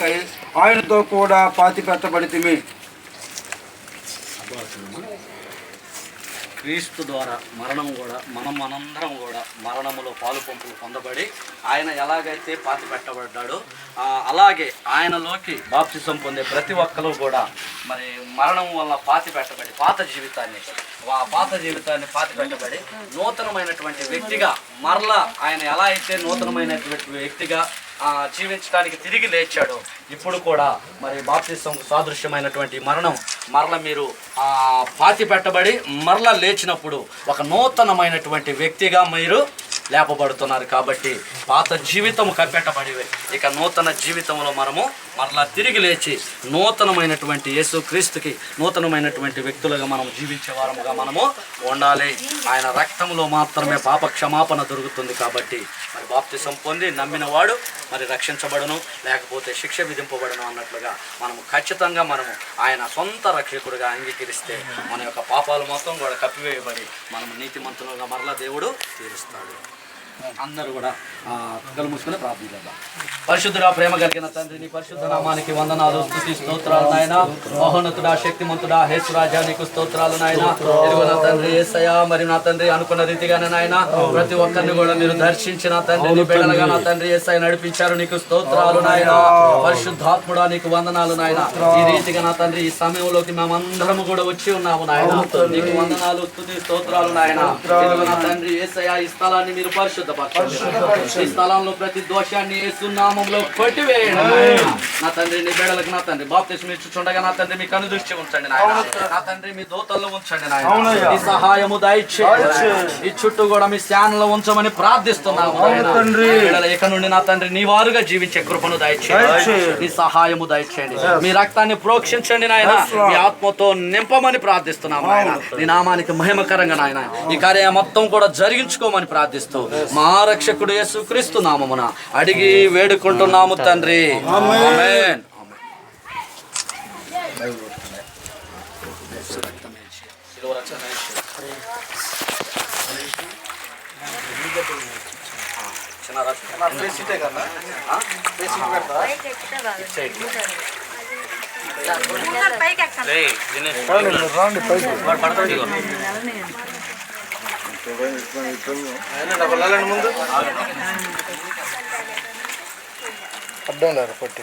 కొరకై ఆయనతో కూడా పాతి పెట్టబడితిమి క్రీస్తు ద్వారా మరణం కూడా మనం మనందరం కూడా మరణములో పాలు పంపులు పొందబడి ఆయన ఎలాగైతే పాతి పెట్టబడ్డాడో అలాగే ఆయనలోకి బాప్తిసం పొందే ప్రతి ఒక్కరు కూడా మరి మరణం వల్ల పాతి పెట్టబడి పాత జీవితాన్ని ఆ పాత జీవితాన్ని పాతి పెట్టబడి నూతనమైనటువంటి వ్యక్తిగా మరలా ఆయన ఎలా అయితే నూతనమైనటువంటి వ్యక్తిగా జీవించడానికి తిరిగి లేచాడు. ఇప్పుడు కూడా మరి బాప్తిసం సాదృశ్యమైనటువంటి మరణం మరల మీరు పాతి పెట్టబడి మరల లేచినప్పుడు ఒక నూతనమైనటువంటి వ్యక్తిగా మీరు లేపబడుతున్నారు కాబట్టి పాత జీవితం కప్పెట్టబడి ఇక నూతన జీవితంలో మనము మరలా తిరిగి లేచి నూతనమైనటువంటి యేసుక్రీస్తుకి నూతనమైనటువంటి వ్యక్తులుగా మనం జీవించే వారముగా మనము ఉండాలి. ఆయన రక్తంలో మాత్రమే పాప క్షమాపణ దొరుకుతుంది కాబట్టి మరి బాప్తిసం పొంది నమ్మిన వాడు మరి రక్షించబడను లేకపోతే శిక్ష విధింపబడను అన్నట్లుగా మనము ఖచ్చితంగా మనము ఆయన సొంత రక్షకుడిగా అంగీకరిస్తే మన యొక్క పాపాలు మొత్తం కూడా కప్పివేయబడి మనము నీతిమంతులుగా మరలా దేవుడు తీరుస్తాడు. అందరూ కూడా కళ్ళు మూసుకొని ప్రార్థన చేద్దాం. పరిశుద్ధుడా ప్రేమ కలిగిన తండ్రి నీ పరిశుద్ధ నామానికి వందనాలు స్తుతి స్తోత్రాలు నాయన. మహోన్నతుడా శక్తిమంతుడా హేసురాజా నీకు స్తోత్రాలు నాయన. ఇదిగో నా తండ్రి ఏసయ్యా మరి నా తండ్రి అనుకున్న రీతిగానే నాయన. ప్రతి ఒక్కరిని కూడా మీరు దర్శించిన తండ్రి నీ బిడ్డలుగా నా తండ్రి ఏసయ్య నడిపించారు నీకు స్తోత్రాలు నాయన. పరిశుద్ధాత్ముడా నీకు వందనాలు నాయన. ఈ రీతిగా నా తండ్రి ఈ సమయంలోకి మేమందరము కూడా వచ్చి ఉన్నాము నాయన. నీకు వందనాలు స్తుతి స్తోత్రాలు నాయన. నా తండ్రి ఏసయ్యా ఈ స్థలాన్ని మీరు పరిశుద్ధపరచండి ఈ స్థలంలో ప్రతి దోషాన్ని యేసునామంలో కొట్టివేయండి. నా తండ్రి నీ బిడ్డలకు నా తండ్రి. బాప్తిస్మ ఇచ్చుచుండగా నా తండ్రి మీ కను దృష్టి ఉంచండి నాయన. నా తండ్రి మీ దోతల్లో ఉంచండి నాయన. ఈ సహాయము దయచేయండి ఈ చుట్టూ కూడా మీ స్థానంలో ఉంచమని ప్రార్థిస్తున్నాము నాయన. తండ్రి. ఈ బిడ్డలు ఇక నుండి నా తండ్రి నీ వారుగా జీవించే కృపను దయచేయండి. నీ సహాయము దయచేయండి. మీ రక్తాన్ని ప్రోక్షించండి నాయన. మీ ఆత్మతో నింపమని ప్రార్థిస్తున్నాము నాయన. నీ నామానికి మహిమకరంగా నాయన. ఈ కార్యం మొత్తం కూడా జరిగించుకోమని ప్రార్థిస్తూ మా రక్షకుడు యేసుక్రీస్తు నామమున అడిగి వేడుకుంటున్నాము తండ్రి. శిలువ రక్షణ చిన్న రక్షణ ఆ? ఇచ్చేయండి. పైకి ఎక్కాలి ఏయ్, దినేష్, వాడు పడతాడు ఇగో. डोंगर पट्टी